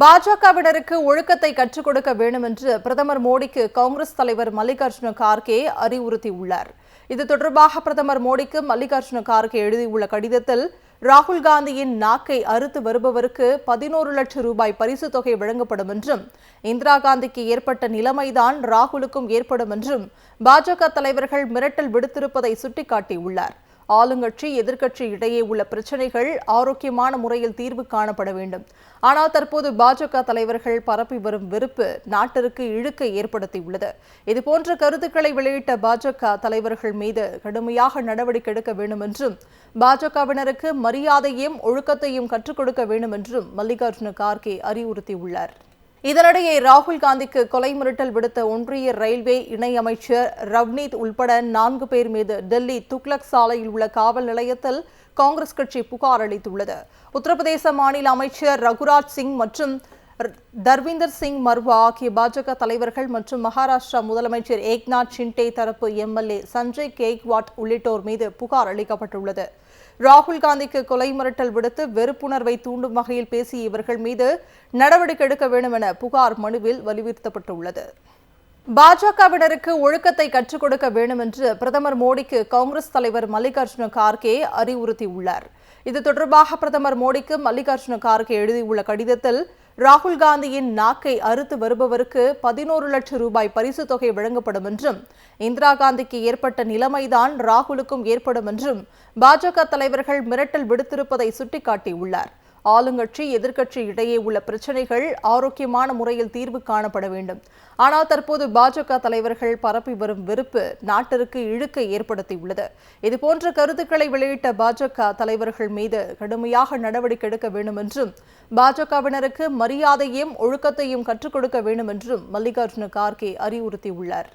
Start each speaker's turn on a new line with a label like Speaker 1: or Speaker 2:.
Speaker 1: பாஜகவினருக்கு ஒழுக்கத்தை கற்றுக் கொடுக்க வேண்டும் என்று பிரதமர் மோடிக்கு காங்கிரஸ் தலைவர் மல்லிகார்ஜுன கார்கே அறிவுறுத்தியுள்ளார். இது தொடர்பாக பிரதமர் மோடிக்கு மல்லிகார்ஜுன கார்கே எழுதியுள்ள கடிதத்தில் ராகுல் காந்தியின் நாக்கை அறுத்து வருபவருக்கு பதினோரு லட்சம் ரூபாய் பரிசு தொகை வழங்கப்படும் என்றும் இந்திரா காந்திக்கு ஏற்பட்ட நிலைமைதான் ராகுலுக்கும் ஏற்படும் என்றும் பாஜக தலைவர்கள் மிரட்டல் விடுத்திருப்பதை சுட்டிக்காட்டியுள்ளார். ஆளுங்கட்சி எதிர்க்கட்சி இடையே உள்ள பிரச்சனைகள் ஆரோக்கியமான முறையில் தீர்வு காணப்பட வேண்டும். ஆனால் தற்போது பாஜக தலைவர்கள் பரப்பி வரும் வெறுப்பு நாட்டிற்கு இழுக்கை ஏற்படுத்தியுள்ளது. இதுபோன்ற கருத்துக்களை வெளியிட்ட பாஜக தலைவர்கள் மீது கடுமையாக நடவடிக்கை எடுக்க வேண்டும் என்றும் பாஜகவினருக்கு மரியாதையும் ஒழுக்கத்தையும் கற்றுக் கொடுக்க வேண்டும் என்றும் மல்லிகார்ஜுன கார்கே அறிவுறுத்தியுள்ளார். இதனிடையே ராகுல் காந்திக்கு கொலை மிரட்டல் விடுத்த ஒன்றிய ரயில்வே இணையமைச்சர் ரவ்னீத் உள்பட நான்கு பேர் மீது டெல்லி துக்லக் சாலையில் உள்ள காவல் நிலையத்தில் காங்கிரஸ் கட்சி புகார் அளித்துள்ளது. உத்தரப்பிரதேச மாநில அமைச்சர் ரகுராஜ் சிங் மற்றும் தர்விந்தர் சிங் மர்வா ஆகிய பாஜக தலைவர்கள் மற்றும் மகாராஷ்டிரா முதலமைச்சர் ஏக்நாத் ஷிண்டே தரப்பு எம்எல்ஏ சஞ்சய் கேக்வாட் உள்ளிட்டோர் மீது புகார் அளிக்கப்பட்டுள்ளது. ராகுல் காந்திக்கு கொலை மிரட்டல் விடுத்து வெறுப்புணர்வை தூண்டும் வகையில் பேசிய இவர்கள் மீது நடவடிக்கை எடுக்க வேண்டும் என புகார் மனுவில் வலியுறுத்தப்பட்டுள்ளது. பாஜகவினருக்கு ஒழுக்கத்தை கற்றுக் கொடுக்க வேண்டும் என்று பிரதமர் மோடிக்கு காங்கிரஸ் தலைவர் மல்லிகார்ஜுன கார்கே அறிவுறுத்தியுள்ளார். இது தொடர்பாக பிரதமர் மோடிக்கு மல்லிகார்ஜுன கார்கே எழுதியுள்ள கடிதத்தில் ராகுல் காந்தியின் நாக்கை அறுத்து வருபவருக்கு பதினோரு லட்சம் ரூபாய் பரிசு தொகை வழங்கப்படும் என்றும் இந்திரா காந்திக்கு ஏற்பட்ட நிலைமைதான் ராகுலுக்கும் ஏற்படும் என்றும் பாஜக தலைவர்கள் மிரட்டல் விடுத்திருப்பதை சுட்டிக்காட்டியுள்ளார். ஆளுங்கட்சி எதிர்க்கட்சி இடையே உள்ள பிரச்சனைகள் ஆரோக்கியமான முறையில் தீர்வு காணப்பட வேண்டும். ஆனால் தற்போது பாஜக தலைவர்கள் பரப்பி வரும் வெறுப்பு நாட்டிற்கு இழுக்கை ஏற்படுத்தியுள்ளது. இதுபோன்ற கருத்துக்களை வெளியிட்ட பாஜக தலைவர்கள் மீது கடுமையாக நடவடிக்கை எடுக்க வேண்டும் என்றும் பாஜகவினருக்கு மரியாதையும் ஒழுக்கத்தையும் கற்றுக் கொடுக்க வேண்டும் என்றும் மல்லிகார்ஜுன கார்கே அறிவுறுத்தியுள்ளார்.